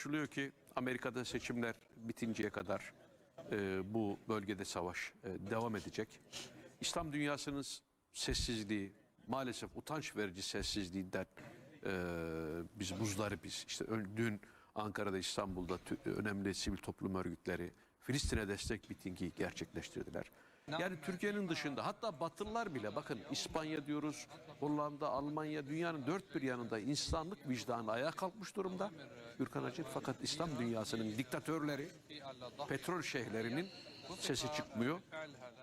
Konuşuluyor ki Amerika'da seçimler bitinceye kadar e, bu bölgede savaş e, devam edecek. İslam dünyasının sessizliği, maalesef utanç verici sessizliğinden e, biz buzları biz. İşte dün Ankara'da, İstanbul'da tü- önemli sivil toplum örgütleri Filistin'e destek mitingi gerçekleştirdiler. Yani Türkiye'nin dışında hatta Batılılar bile bakın İspanya diyoruz, Hollanda, Almanya dünyanın dört bir yanında insanlık vicdanı ayağa kalkmış durumda. Gürkan Acil fakat İslam dünyasının diktatörleri, petrol şeyhlerinin sesi çıkmıyor.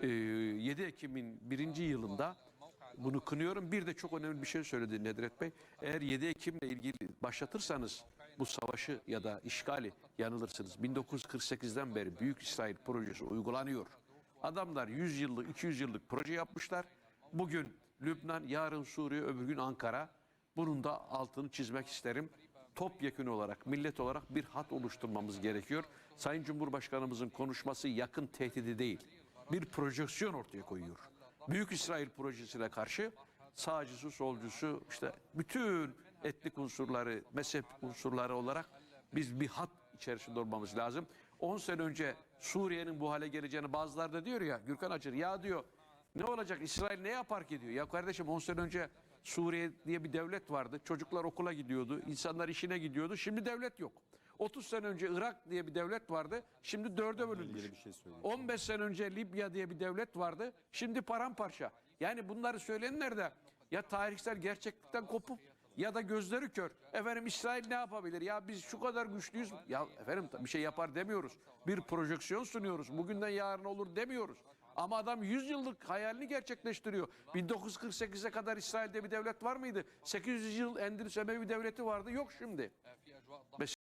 Ee, 7 Ekim'in birinci yılında bunu kınıyorum. Bir de çok önemli bir şey söyledi Nedret Bey. Eğer 7 Ekim'le ilgili başlatırsanız bu savaşı ya da işgali yanılırsınız. 1948'den beri Büyük İsrail projesi uygulanıyor. Adamlar 100 yıllık, 200 yıllık proje yapmışlar. Bugün Lübnan, yarın Suriye, öbür gün Ankara. Bunun da altını çizmek isterim. Topyekün olarak, millet olarak bir hat oluşturmamız gerekiyor. Sayın Cumhurbaşkanımızın konuşması yakın tehdidi değil. Bir projeksiyon ortaya koyuyor. Büyük İsrail projesine karşı sağcısı, solcusu, işte bütün etnik unsurları, mezhep unsurları olarak biz bir hat içerisinde olmamız lazım. 10 sene önce Suriye'nin bu hale geleceğini bazıları da diyor ya Gürkan Açır ya diyor ne olacak İsrail ne yapar ki diyor. Ya kardeşim 10 sene önce Suriye diye bir devlet vardı. Çocuklar okula gidiyordu. insanlar işine gidiyordu. Şimdi devlet yok. 30 sene önce Irak diye bir devlet vardı. Şimdi dörde bölünmüş. 15 sene önce Libya diye bir devlet vardı. Şimdi paramparça. Yani bunları söyleyenler de ya tarihsel gerçeklikten kopup ya da gözleri kör. Efendim İsrail ne yapabilir? Ya biz şu kadar güçlüyüz. Ya efendim bir şey yapar demiyoruz. Bir projeksiyon sunuyoruz. Bugünden yarın olur demiyoruz. Ama adam 100 yıllık hayalini gerçekleştiriyor. 1948'e kadar İsrail'de bir devlet var mıydı? 800 yıl Endülüs Emevi devleti vardı. Yok şimdi.